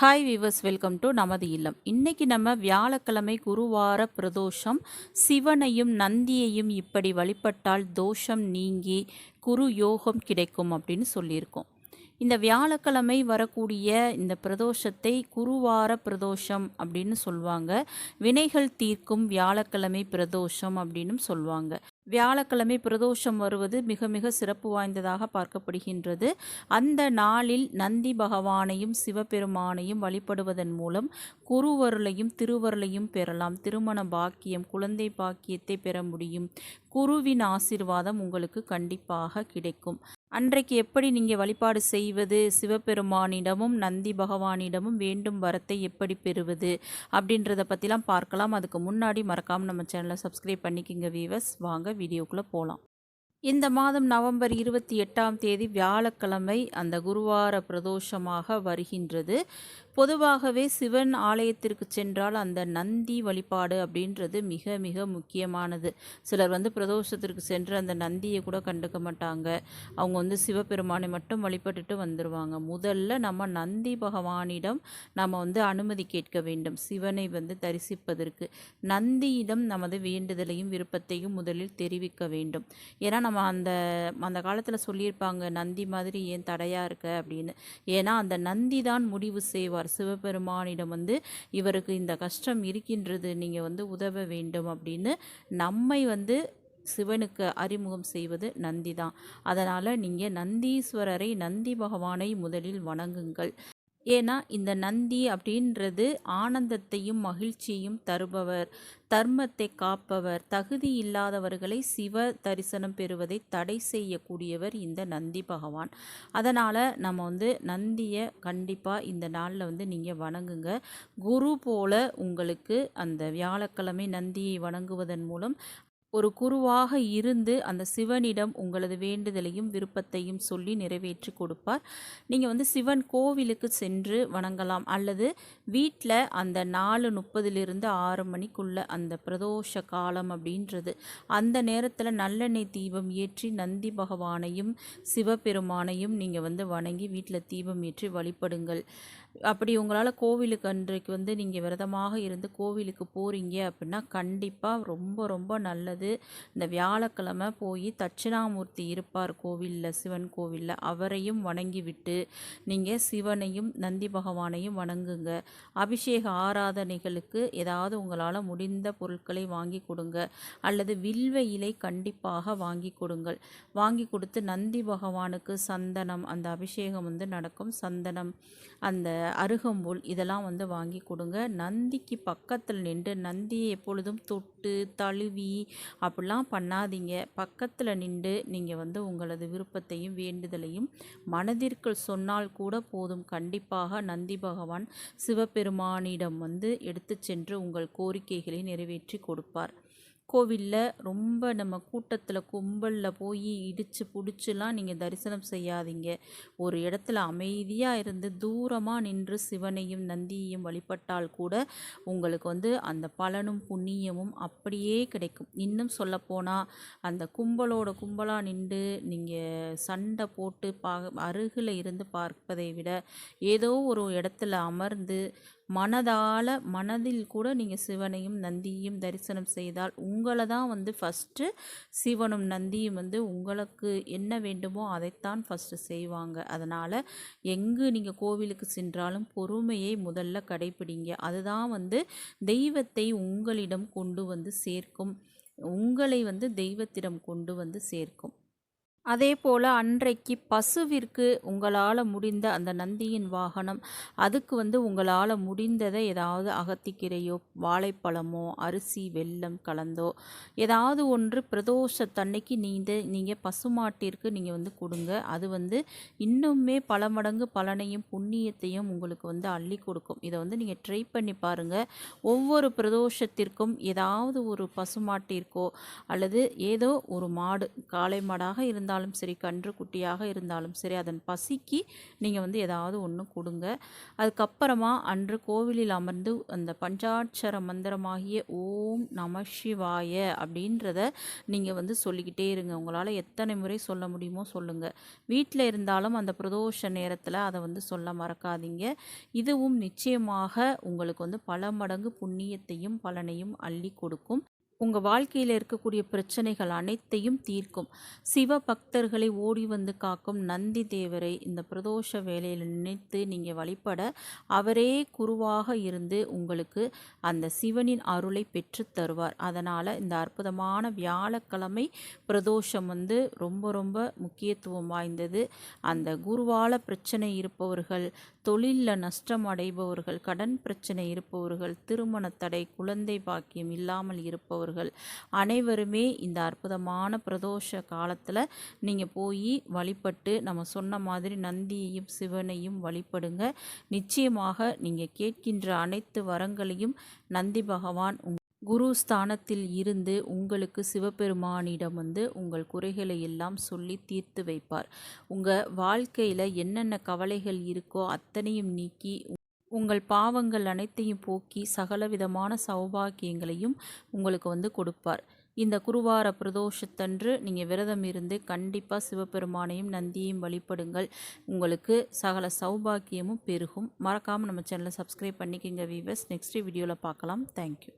Hi viewers welcome to நமது இல்லம். இன்னைக்கு நம்ம வியாழக்கிழமை குருவார பிரதோஷம். சிவனையும் நந்தியையும் இப்படி வழிபட்டால் தோஷம் நீங்கி குரு யோகம் கிடைக்கும் அப்படின்னு சொல்லியிருக்கோம். இந்த வியாழக்கிழமை வரக்கூடிய இந்த பிரதோஷத்தை குருவார பிரதோஷம் அப்படின்னு சொல்லுவாங்க வினைகள் தீர்க்கும் வியாழக்கிழமை பிரதோஷம் அப்படின்னு சொல்லுவாங்க வியாழக்கிழமை பிரதோஷம் வருவது மிக மிக சிறப்பு வாய்ந்ததாக பார்க்கப்படுகின்றது. அந்த நாளில் நந்தி பகவானையும் சிவபெருமானையும் வழிபடுவதன் மூலம் குருவருளையும் திருவருளையும் பெறலாம். திருமண பாக்கியம் குழந்தை பாக்கியத்தை பெற முடியும். குருவின் ஆசிர்வாதம் உங்களுக்கு கண்டிப்பாக கிடைக்கும். அன்றைக்கு எப்படி நீங்கள் வழிபாடு செய்வது? சிவபெருமானிடமும் நந்தி பகவானிடமும் வேண்டும் வரத்தை எப்படி பெறுவது? அப்படின்றத பற்றிலாம் பார்க்கலாம். அதுக்கு முன்னாடி மறக்காமல் நம்ம சேனலை சப்ஸ்கிரைப் பண்ணிக்கிங்க வீவர்ஸ் வாங்க வீடியோக்குள்ளே போகலாம் இந்த மாதம் நவம்பர் இருபத்தி எட்டாம் தேதி வியாழக்கிழமை அந்த குருவார பிரதோஷமாக வருகின்றது. பொதுவாகவே சிவன் ஆலயத்திற்கு சென்றால் அந்த நந்தி வழிபாடு அப்படின்றது மிக மிக முக்கியமானது. சிலர் வந்து பிரதோஷத்திற்கு சென்று அந்த நந்தியை கூட கண்டுக்க மாட்டாங்க. அவங்க வந்து சிவபெருமானை மட்டும் வழிபட்டுட்டு வந்துடுவாங்க முதல்ல நம்ம நந்தி பகவானிடம் நம்ம வந்து அனுமதி கேட்க வேண்டும். சிவனை வந்து தரிசிப்பதற்கு. நந்தியிடம் நமது வேண்டுதலையும் விருப்பத்தையும் முதலில் தெரிவிக்க வேண்டும். ஏன்னா நம்ம அந்த அந்த காலத்தில் சொல்லியிருப்பாங்க நந்தி மாதிரி ஏன் தடையாக இருக்க? அப்படின்னு. ஏன்னா அந்த நந்தி தான் முடிவு செய்வார். சிவபெருமானிடம் வந்து இவருக்கு இந்த கஷ்டம் இருக்கின்றது நீங்கள் வந்து உதவ வேண்டும் அப்படின்னு நம்மை வந்து சிவனுக்கு அறிமுகம் செய்வது நந்தி தான். அதனால் நீங்கள் நந்தீஸ்வரரை நந்தி பகவானை முதலில் வணங்குங்கள். ஏன்னா இந்த நந்தி அப்படின்றது ஆனந்தத்தையும் மகிழ்ச்சியையும் தருபவர். தர்மத்தை காப்பவர். தகுதி இல்லாதவர்களை சிவ தரிசனம் பெறுவதை தடை செய்யக்கூடியவர் இந்த நந்தி பகவான். அதனால் நம்ம வந்து நந்தியை கண்டிப்பாக இந்த நாளில் வந்து நீங்கள் வணங்குங்க. குரு போல உங்களுக்கு அந்த வியாழக்கிழமை நந்தியை வணங்குவதன் மூலம் ஒரு குருவாக இருந்து அந்த சிவனிடம் உங்களது வேண்டுதலையும் விருப்பத்தையும் சொல்லி நிறைவேற்றி கொடுப்பார். நீங்கள் வந்து சிவன் கோவிலுக்கு சென்று வணங்கலாம். அல்லது வீட்டில் அந்த நாலு முப்பதிலிருந்து ஆறு மணிக்குள்ள அந்த பிரதோஷ காலம் அப்படின்றது. அந்த நேரத்தில் நல்லெண்ணெய் தீபம் ஏற்றி நந்தி பகவானையும் சிவபெருமானையும் நீங்கள் வந்து வணங்கி வீட்டில் தீபம் ஏற்றி வழிபடுங்கள். அப்படி உங்களால் கோவிலுக்கு அன்றைக்கு வந்து நீங்கள் விரதமாக இருந்து கோவிலுக்கு போகிறீங்க அப்படின்னா கண்டிப்பாக ரொம்ப ரொம்ப நல்லது. இந்த வியாழக்கிழமை போய் தட்சிணாமூர்த்தி இருப்பார் கோவிலில் சிவன் கோவிலில் அவரையும் வணங்கி விட்டு நீங்கள் சிவனையும் நந்தி பகவானையும் வணங்குங்க. அபிஷேக ஆராதனைகளுக்கு ஏதாவது உங்களால் முடிந்த பொருட்களை வாங்கி கொடுங்க. அல்லது வில்வ இலை கண்டிப்பாக வாங்கி கொடுங்கள். வாங்கி கொடுத்து நந்தி பகவானுக்கு சந்தனம் அந்த அபிஷேகம் வந்து நடக்கும். சந்தனம் அந்த அருகம்புல் இதெல்லாம் வந்து வாங்கி கொடுங்க. நந்திக்கு பக்கத்தில் நின்று நந்தியை எப்பொழுதும் தொட்டு தழுவி அப்படிலாம் பண்ணாதீங்க. பக்கத்தில் நின்று நீங்கள் வந்து உங்களது விருப்பத்தையும் வேண்டுதலையும் மனதிற்குள் சொன்னால் கூட போதும். கண்டிப்பாக நந்தி பகவான் சிவபெருமானிடம் வந்து எடுத்து சென்று உங்கள் கோரிக்கைகளை நிறைவேற்றி கொடுப்பார். கோவிலில் ரொம்ப நம்ம கூட்டத்தில் கும்பலில் போய் இடித்து பிடிச்சிலாம் நீங்கள் தரிசனம் செய்யாதீங்க. ஒரு இடத்துல அமைதியாக இருந்து தூரமாக நின்று சிவனையும் நந்தியையும் வழிபட்டால் கூட உங்களுக்கு வந்து அந்த பலனும் புண்ணியமும் அப்படியே கிடைக்கும். இன்னும் சொல்லப்போனால் அந்த கும்பலோட கும்பலாக நின்று நீங்கள் சண்டை போட்டு பா அருகில் இருந்து பார்ப்பதை விட ஏதோ ஒரு இடத்துல அமர்ந்து மனதால் மனதில் கூட நீங்கள் சிவனையும் நந்தியும் தரிசனம் செய்தால் உங்களை தான் வந்து ஃபஸ்ட்டு சிவனும் நந்தியும் வந்து உங்களுக்கு என்ன வேண்டுமோ அதைத்தான் ஃபஸ்ட்டு செய்வாங்க. அதனால் எங்கு நீங்கள் கோவிலுக்கு சென்றாலும் பொறுமையை முதல்ல கடைப்பிடிங்க. அதுதான் வந்து தெய்வத்தை உங்களிடம் கொண்டு வந்து சேர்க்கும். உங்களை வந்து தெய்வத்திடம் கொண்டு வந்து சேர்க்கும். அதே போல் அன்றைக்கு பசுவிற்கு உங்களால் முடிந்த அந்த நந்தியின் வாகனம் அதுக்கு வந்து உங்களால் முடிந்ததை ஏதாவது அகத்திக்கீரையோ வாழைப்பழமோ அரிசி வெல்லம் கலந்தோ ஏதாவது ஒன்று பிரதோஷத்தன்னைக்கு நீங்கள் நீங்கள் பசுமாட்டிற்கு நீங்கள் வந்து கொடுங்க. அது வந்து இன்னுமே பல மடங்கு பலனையும் புண்ணியத்தையும் உங்களுக்கு வந்து அள்ளி கொடுக்கும். இதை வந்து நீங்கள் ட்ரை பண்ணி பாருங்கள் ஒவ்வொரு பிரதோஷத்திற்கும் ஏதாவது ஒரு பசுமாட்டிற்கோ அல்லது ஏதோ ஒரு மாடு காளை மாடாக இருந்தால் இருந்தாலும் சரி கன்று குட்டியாக இருந்தாலும் சரி அதன் பசிக்கு நீங்கள் வந்து ஏதாவது ஒன்று கொடுங்க. அதுக்கப்புறமா அன்று கோவிலில் அமர்ந்து அந்த பஞ்சாட்சர மந்திரமாகிய ஓம் நம சிவாய அப்படின்றத நீங்கள் வந்து சொல்லிக்கிட்டே இருங்க. உங்களால் எத்தனை முறை சொல்ல முடியுமோ சொல்லுங்கள் வீட்டில் இருந்தாலும் அந்த பிரதோஷ நேரத்தில் அதை வந்து சொல்ல மறக்காதீங்க. இதுவும் நிச்சயமாக உங்களுக்கு வந்து பல மடங்கு புண்ணியத்தையும் பலனையும் அள்ளி கொடுக்கும். உங்கள் வாழ்க்கையில் இருக்கக்கூடிய பிரச்சனைகள் அனைத்தையும் தீர்க்கும். சிவ பக்தர்களை ஓடி வந்து காக்கும் நந்தி தேவரை இந்த பிரதோஷ வேலையில் நினைத்து நீங்கள் வழிபட அவரே குருவாக இருந்து உங்களுக்கு அந்த சிவனின் அருளை பெற்று தருவார். அதனால் இந்த அற்புதமான வியாழக்கிழமை பிரதோஷம் வந்து ரொம்ப ரொம்ப முக்கியத்துவம் வாய்ந்தது. அந்த குருவால பிரச்சனை இருப்பவர்கள் தொழிலில் நஷ்டம் அடைபவர்கள் கடன் பிரச்சனை இருப்பவர்கள் திருமண தடை குழந்தை பாக்கியம் இல்லாமல் இருப்பவர்கள் அனைவருமே இந்த அற்புதமான பிரதோஷ காலத்தில் நீங்கள் போய் வழிபட்டு நம்ம சொன்ன மாதிரி நந்தியையும் சிவனையும் வழிபடுங்க. நிச்சயமாக நீங்கள் கேட்கின்ற அனைத்து வரங்களையும் நந்தி பகவான் குரு ஸ்தானத்தில் இருந்து உங்களுக்கு சிவபெருமானிடம் வந்து உங்கள் குறைகளை எல்லாம் சொல்லி தீர்த்து வைப்பார். உங்கள் வாழ்க்கையில் என்னென்ன கவலைகள் இருக்கோ அத்தனையும் நீக்கி உங்கள் பாவங்கள் அனைத்தையும் போக்கி சகலவிதமான சௌபாக்கியங்களையும் உங்களுக்கு வந்து கொடுப்பார். இந்த குருவார பிரதோஷத்தன்று நீங்கள் விரதம் இருந்து கண்டிப்பாக சிவபெருமானையும் நந்தியையும் வழிபடுங்கள். உங்களுக்கு சகல சௌபாக்கியமும் பெருகும். மறக்காமல் நம்ம சேனலை சப்ஸ்கிரைப் பண்ணிக்கோங்க வீவர்ஸ் நெக்ஸ்ட் வீடியோவில் பார்க்கலாம். தேங்க்யூ